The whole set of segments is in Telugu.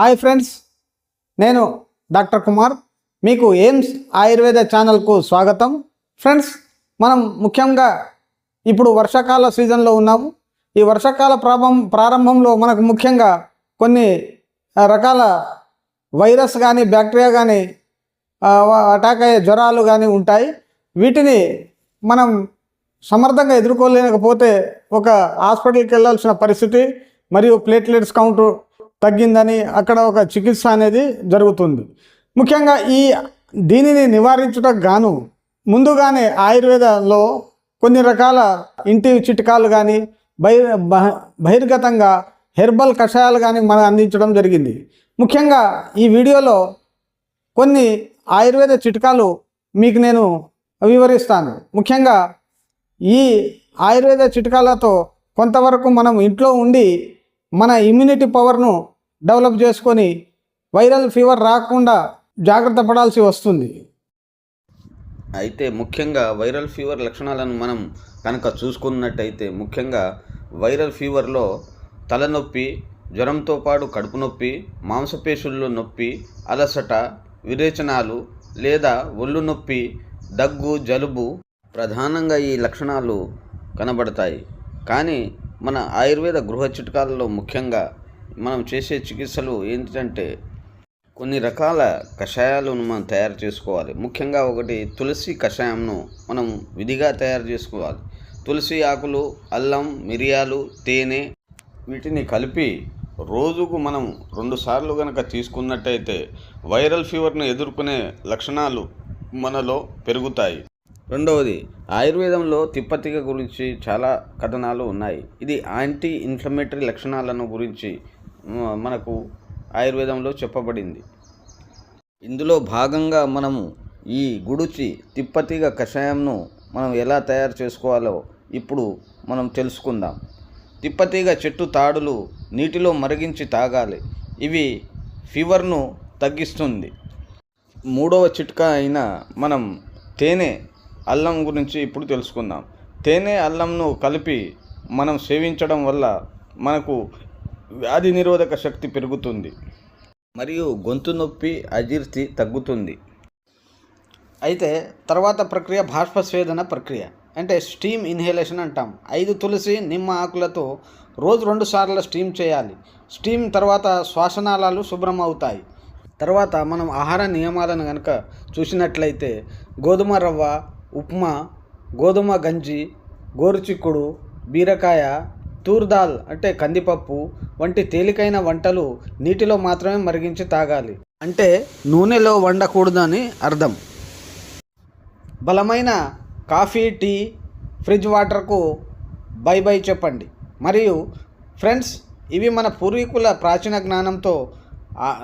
హాయ్ ఫ్రెండ్స్ నేను డాక్టర్ కుమార్. మీకు ఎయిమ్స్ ఆయుర్వేద ఛానల్కు స్వాగతం. ఫ్రెండ్స్ మనం ముఖ్యంగా ఇప్పుడు వర్షాకాల సీజన్లో ఉన్నాము. ఈ వర్షాకాల ప్రారంభం ప్రారంభంలో మనకు ముఖ్యంగా కొన్ని రకాల వైరస్ కానీ బ్యాక్టీరియా కానీ అటాక్ అయ్యే జ్వరాలు కానీ ఉంటాయి. వీటిని మనం సమర్థంగా ఎదుర్కోలేకపోతే ఒక హాస్పిటల్కి వెళ్ళాల్సిన పరిస్థితి మరియు ప్లేట్లెట్స్ కౌంటు తగ్గిందని అక్కడ ఒక చికిత్స అనేది జరుగుతుంది. ముఖ్యంగా ఈ దీనిని నివారించుటకు గాను ముందుగానే ఆయుర్వేదంలో కొన్ని రకాల ఇంటి చిట్కాలు కానీ బహిర్ బహ- బహిర్గతంగా హెర్బల్ కషాయాలు కానీ మనం అందించడం జరిగింది. ముఖ్యంగా ఈ వీడియోలో కొన్ని ఆయుర్వేద చిట్కాలు మీకు నేను వివరిస్తాను. ముఖ్యంగా ఈ ఆయుర్వేద చిట్కాలతో కొంతవరకు మనం ఇంట్లో ఉండి మన ఇమ్యూనిటీ పవర్ను డెవలప్ చేసుకొని వైరల్ ఫీవర్ రాకుండా జాగ్రత్త పడాల్సి వస్తుంది. అయితే ముఖ్యంగా వైరల్ ఫీవర్ లక్షణాలను మనం కనుక చూసుకున్నట్టయితే ముఖ్యంగా వైరల్ ఫీవర్లో తలనొప్పి జ్వరంతో పాటు కడుపు నొప్పి మాంసపేశుల్లో నొప్పి అలసట విరేచనాలు లేదా ఒళ్ళు నొప్పి దగ్గు జలుబు ప్రధానంగా ఈ లక్షణాలు కనబడతాయి. కానీ మన ఆయుర్వేద గృహ చిట్కాలలో ముఖ్యంగా మనం చేసే చికిత్సలు ఏంటంటే కొన్ని రకాల కషాయాలను మనం తయారు చేసుకోవాలి. ముఖ్యంగా ఒకటి తులసి కషాయంను మనం విధిగా తయారు చేసుకోవాలి. తులసి ఆకులు అల్లం మిరియాలు తేనె వీటిని కలిపి రోజుకు మనం రెండు సార్లు కనుక తీసుకున్నట్టయితే వైరల్ ఫీవర్ను ఎదుర్కొనే లక్షణాలు మనలో పెరుగుతాయి. రెండవది ఆయుర్వేదంలో తిప్పతిక గురించి చాలా కథనాలు ఉన్నాయి. ఇది యాంటీ ఇన్ఫ్లమేటరీ లక్షణాలను గురించి మనకు ఆయుర్వేదంలో చెప్పబడింది. ఇందులో భాగంగా మనము ఈ గుడుచి తిప్పతిగ కషాయంను మనం ఎలా తయారు చేసుకోవాలో ఇప్పుడు మనం తెలుసుకుందాం. తిప్పతీగ చెట్టు తాడులు నీటిలో మరిగించి తాగాలి. ఇవి ఫీవర్ను తగ్గిస్తుంది. మూడవ చిట్కా అయిన మనం తేనె అల్లం గురించి ఇప్పుడు తెలుసుకుందాం. తేనె అల్లంను కలిపి మనం సేవించడం వల్ల మనకు వ్యాధి నిరోధక శక్తి పెరుగుతుంది మరియు గొంతు నొప్పి అజీర్తి తగ్గుతుంది. అయితే తర్వాత ప్రక్రియ బాష్పస్వేదన ప్రక్రియ అంటే స్టీమ్ ఇన్హేలేషన్ అంటాం. ఐదు తులసి నిమ్మ ఆకులతో రోజు రెండు సార్లు స్టీమ్ చేయాలి. స్టీమ్ తర్వాత శ్వాసనాళాలు శుభ్రం అవుతాయి తర్వాత మనం ఆహార నియమాలను కనుక చూసినట్లయితే గోధుమ రవ్వ ఉప్మా గోధుమ గంజి గోరుచిక్కుడు బీరకాయ తూర్దాల్ అంటే కందిపప్పు వంటి తేలికైన వంటలు నీటిలో మాత్రమే మరిగించి తాగాలి. అంటే నూనెలో వండకూడదని అర్థం. బలమైన కాఫీ టీ ఫ్రిడ్జ్ వాటర్కు బై బై చెప్పండి. మరియు ఫ్రెండ్స్ ఇవి మన పూర్వీకుల ప్రాచీన జ్ఞానంతో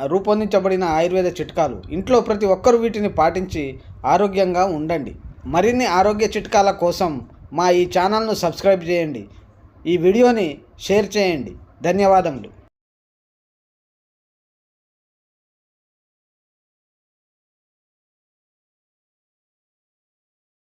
రూపొందించబడిన ఆయుర్వేద చిట్కాలు. ఇంట్లో ప్రతి ఒక్కరూ వీటిని పాటించి ఆరోగ్యంగా ఉండండి. మరిన్ని ఆరోగ్య చిట్కాల కోసం మా ఈ ఛానల్ను సబ్స్క్రైబ్ చేయండి. ఈ వీడియోని షేర్ చేయండి. ధన్యవాదములు.